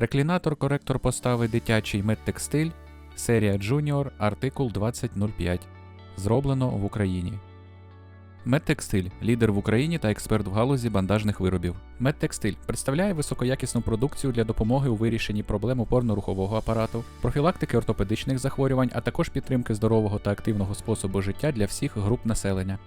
Реклінатор коректор постави дитячий медтекстиль, серія Junior, артикул 2005. Зроблено в Україні. Медтекстиль лідер в Україні та експерт в галузі бандажних виробів. Медтекстиль представляє високоякісну продукцію для допомоги у вирішенні проблем опорно-рухового апарату, профілактики ортопедичних захворювань, а також підтримки здорового та активного способу життя для всіх груп населення.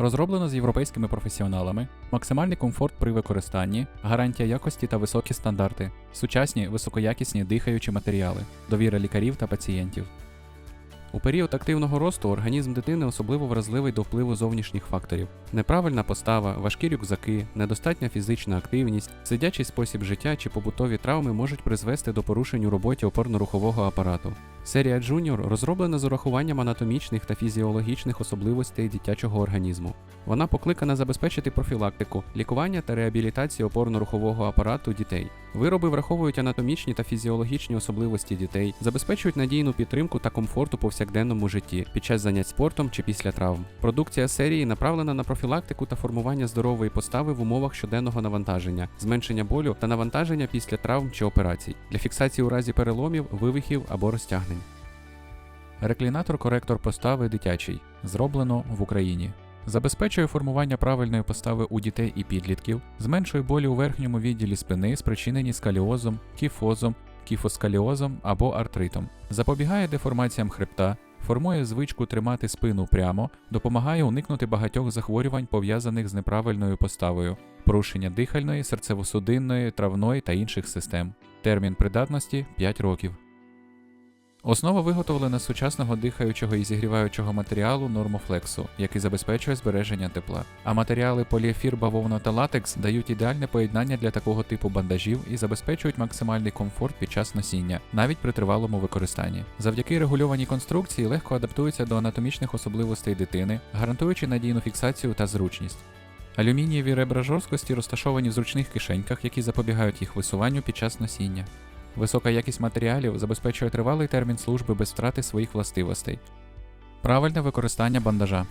Розроблено з європейськими професіоналами, максимальний комфорт при використанні, гарантія якості та високі стандарти, сучасні високоякісні дихаючі матеріали, довіра лікарів та пацієнтів. У період активного росту організм дитини особливо вразливий до впливу зовнішніх факторів: неправильна постава, важкі рюкзаки, недостатня фізична активність, сидячий спосіб життя чи побутові травми можуть призвести до порушень у роботі опорно-рухового апарату. Серія Junior розроблена з урахуванням анатомічних та фізіологічних особливостей дитячого організму. Вона покликана забезпечити профілактику, лікування та реабілітацію опорно-рухового апарату дітей. Вироби враховують анатомічні та фізіологічні особливості дітей, забезпечують надійну підтримку та комфорт у повсякденному житті під час занять спортом чи після травм. Продукція серії направлена на профілактику та формування здорової постави в умовах щоденного навантаження, зменшення болю та навантаження після травм чи операцій, для фіксації у разі переломів, вивихів або розтягнень. Реклінатор-коректор постави дитячий. Зроблено в Україні. Забезпечує формування правильної постави у дітей і підлітків, зменшує болі у верхньому відділі спини, спричинені скаліозом, кіфозом, кіфоскаліозом або артритом, запобігає деформаціям хребта, формує звичку тримати спину прямо, допомагає уникнути багатьох захворювань, пов'язаних з неправильною поставою, порушення дихальної, серцево-судинної, травної та інших систем. Термін придатності 5 років. Основа виготовлена з сучасного дихаючого і зігріваючого матеріалу нормофлексу, який забезпечує збереження тепла. А матеріали поліефір, бавовна та латекс дають ідеальне поєднання для такого типу бандажів і забезпечують максимальний комфорт під час носіння, навіть при тривалому використанні. Завдяки регульованій конструкції легко адаптуються до анатомічних особливостей дитини, гарантуючи надійну фіксацію та зручність. Алюмінієві ребра жорсткості розташовані в зручних кишеньках, які запобігають їх висуванню під час носіння. Висока якість матеріалів забезпечує тривалий термін служби без втрати своїх властивостей. Правильне використання бандажа.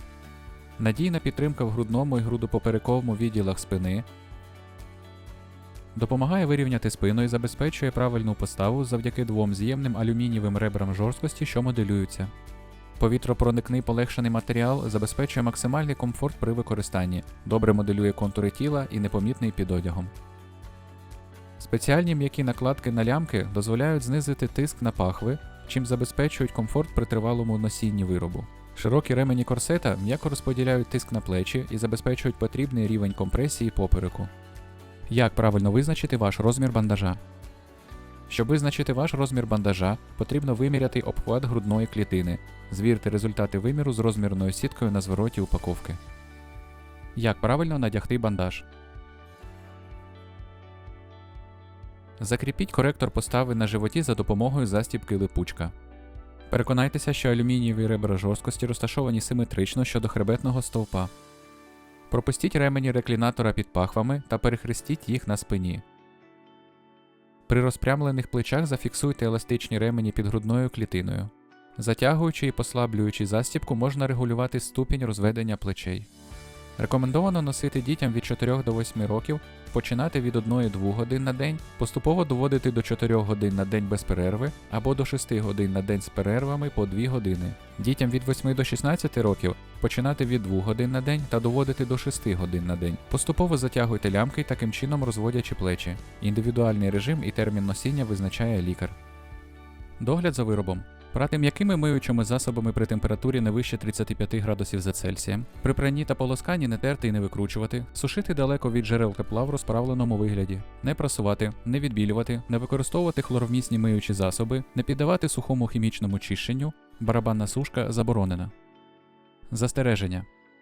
Надійна підтримка в грудному і грудопоперековому відділах спини. Допомагає вирівняти спину і забезпечує правильну поставу завдяки двом з'ємним алюмінієвим ребрам жорсткості, що моделюються. Повітропроникний полегшений матеріал забезпечує максимальний комфорт при використанні, добре моделює контури тіла і непомітний під одягом. Спеціальні м'які накладки на лямки дозволяють знизити тиск на пахви, чим забезпечують комфорт при тривалому носінні виробу. Широкі ремені корсета м'яко розподіляють тиск на плечі і забезпечують потрібний рівень компресії попереку. Як правильно визначити ваш розмір бандажа? Щоб визначити ваш розмір бандажа, потрібно виміряти обхват грудної клітини. Звірте результати виміру з розмірною сіткою на звороті упаковки. Як правильно надягти бандаж? Закріпіть коректор постави на животі за допомогою застібки липучка. Переконайтеся, що алюмінієві ребра жорсткості розташовані симетрично щодо хребетного стовпа. Пропустіть ремені реклінатора під пахвами та перехрестіть їх на спині. При розпрямлених плечах зафіксуйте еластичні ремені під грудною клітиною. Затягуючи і послаблюючи застібку, можна регулювати ступінь розведення плечей. Рекомендовано носити дітям від 4 до 8 років, починати від 1-2 годин на день, поступово доводити до 4 годин на день без перерви або до 6 годин на день з перервами по 2 години. Дітям від 8 до 16 років починати від 2 годин на день та доводити до 6 годин на день. Поступово затягуйте лямки, таким чином розводячи плечі. Індивідуальний режим і термін носіння визначає лікар. Догляд за виробом. Прати м'якими миючими засобами при температурі не вище 35 градусів за Цельсієм. При пранні та полосканні не терти і не викручувати, сушити далеко від джерел тепла в розправленому вигляді, не прасувати, не відбілювати, не використовувати хлоровмісні миючі засоби, не піддавати сухому хімічному чищенню, барабанна сушка заборонена. Застереження.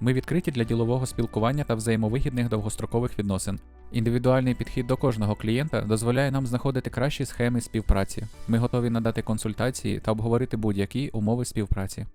Ми відкриті для ділового спілкування та взаємовигідних довгострокових відносин. Індивідуальний підхід до кожного клієнта дозволяє нам знаходити кращі схеми співпраці. Ми готові надати консультації та обговорити будь-які умови співпраці.